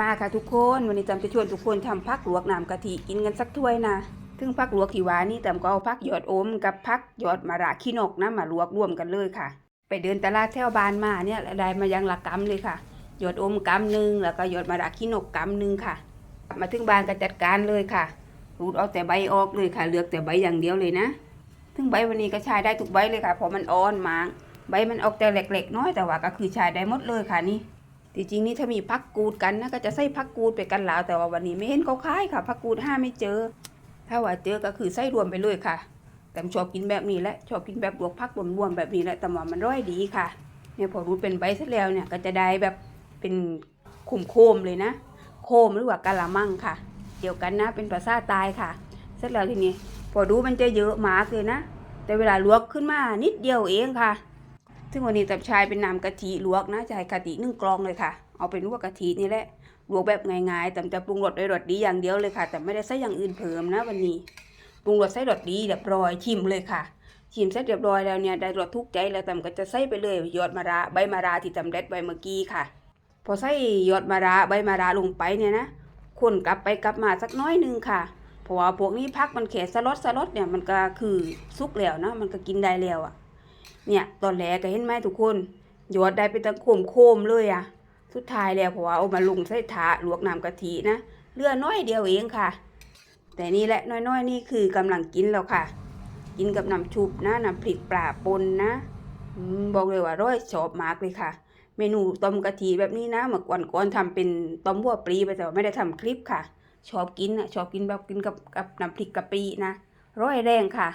มาค่ะทุกคนวันนี้จำจะชวนทุกคนทำพักลวกน้ำกะทิกินกันสักถ้วยนะถึงพักลวกที่หวานี่แต่ก็เอาพักหยอดโอมกับพักหยอดมะระขี้นกนะมาลวกรวมกันเลยค่ะ ไปเดินตลาดแถวบ้านมาเนี่ยได้มายังละกำเลยค่ะหยอดโอมกำหนึ่งแล้วก็หยอดมะระขี้นกกำหนึ่งค่ะ มาถึงบ้านก็จัดการเลยค่ะรูดเอาแต่ใบออกเลยค่ะ เลือกแต่ใบอย่างเดียวเลยนะถึงใบวันนี้ก็ใช้ได้ทุกใบเลยค่ะเพราะมันอ่อนมากใบมันออกแต่เล็กๆน้อยแต่ว่าก็คือใช้ได้หมดเลยค่ะนี่ จริงๆนี่ถ้ามีพักกูดกันนะก็จะใส่พักกูดไปกันแล้วแต่ว่าวันนี้ไม่เห็นเขาขายค่ะพักกูดห้าไม่เจอ ถ้าว่าเจอก็คือใส่รวมไปเลยค่ะ แต่ชอบกินแบบนี้แหละชอบกินแบบลวกพักรวมๆแบบนี้แหละแต่ว่ามันร่อยดีค่ะเนี่ยพอรู้เป็นใบเสร็จแล้วเนี่ยก็จะได้แบบเป็นคุมโคมเลยนะ โคมหรือว่ากะละมังค่ะ เดียวกันนะเป็นภาษาตายค่ะ เสร็จแล้วทีนี้พอดูมันจะเยอะมากเลยนะ แต่เวลาลวกขึ้นมานิดเดียวเองค่ะ ซึ่งวันนี้ตับชายเป็นน้ำกะทิลวกนะจะให้กะทินึ่งกลองเลยค่ะ เอาเป็นลวกกะทินี่แหละลวกแบบง่ายๆแต่จะปรุงรสด้วยรสดีอย่างเดียวเลยค่ะ แต่ไม่ได้ใส่อย่างอื่นเพิ่มนะวันนี้ปรุงรสใส่รสดีเรียบร้อยชิมเลยค่ะชิมเสร็จเรียบร้อยแล้วเนี่ยได้รสทุกใจแล้วแต่ก็จะใส่ไปเลยยอดมะระใบมะระที่จำเด็ดไว้เมื่อกี้ค่ะ พอใส่ยอดมะระใบมะระลงไปเนี่ยนะคนกลับไปกลับมาสักน้อยนึงค่ะเพราะว่าพวกนี้พักมันแค่สลดสลดเนี่ยมันก็คือสุกแล้วนะมันก็กินได้แล้วอะ เนี่ยตอนแรกก็เห็นไหมทุกคนหยอดได้เป็นตะโคมโคมเลยอะสุดท้ายแล้วเพราะว่าเอามาลงใส่ถาลวกน้ำกะทินะเลือน้อยเดียวเองค่ะ แต่นี่แหละน้อยๆ นี่คือกำลังกินแล้วค่ะ กินกับน้ำชุบนะน้ำพริกปลาปนนะบอกเลยว่าร้อยชอบมากเลยค่ะ เมนูต้มกะทิแบบนี้นะเมื่อก่อนก่อนทำเป็นต้มหัวปลีไปแต่ว่าไม่ได้ทำคลิปค่ะ ชอบกินอะชอบกินแบบกินกับกับน้ำพริกกะปินะร้อยแรงค่ะ